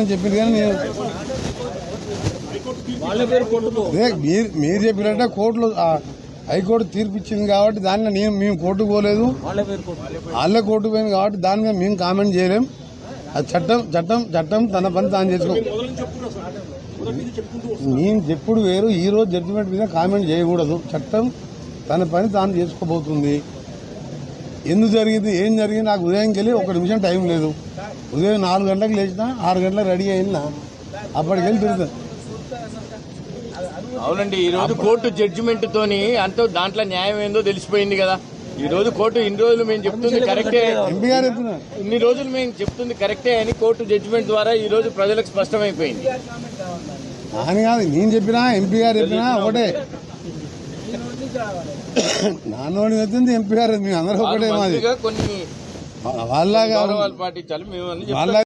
చేయమని చెప్పింది కానీ నేను మీరు మీరు చెప్పినట్టే కోర్టులో హైకోర్టు తీర్పు ఇచ్చింది కాబట్టి దాన్ని నేను మేము కోర్టుకు పోలేదు. వాళ్ళే కోర్టుకు పోయింది కాబట్టి దాని మీద మేము కామెంట్ చేయలేం. అది చట్టం చట్టం చట్టం తన పని తాను చేసుకో నేను చెప్పుడు వేరు. ఈ రోజు జడ్జిమెంట్ మీద కామెంట్ చేయకూడదు. చట్టం తన పని తాను చేసుకోబోతుంది. ఎందుకు జరిగింది? ఏం జరిగింది? నాకు ఉదయంకి వెళ్ళి ఒక నిమిషం టైం లేదు. ఉదయం నాలుగు గంటలకు లేచినా ఆరు గంటలకు రెడీ అయినా అప్పటికి వెళ్ళి తిరుగుతాను అవునండి ఈ రోజు కోర్టు జడ్జిమెంట్ తోని అంత దాంట్లో న్యాయం ఏందో తెలిసిపోయింది కదా. ఈ రోజు కోర్టు ఇన్ని రోజులు మేము చెప్తుంది కరెక్టే ఇన్ని రోజులు మేము చెప్తుంది కరెక్టే అని కోర్టు జడ్జిమెంట్ ద్వారా ఈ రోజు ప్రజలకు స్పష్టమైపోయింది. అని కాదు నేను చెప్పినా ఎంపీ గారు చెప్పినా ఒకటే. నాన్నోడి వచ్చింది ఎంపీ గారు మేము అందరూ ఒకటే మాది. కొన్ని వాళ్ళగా గౌరవాలు పాటించాలి మేము. వాళ్ళ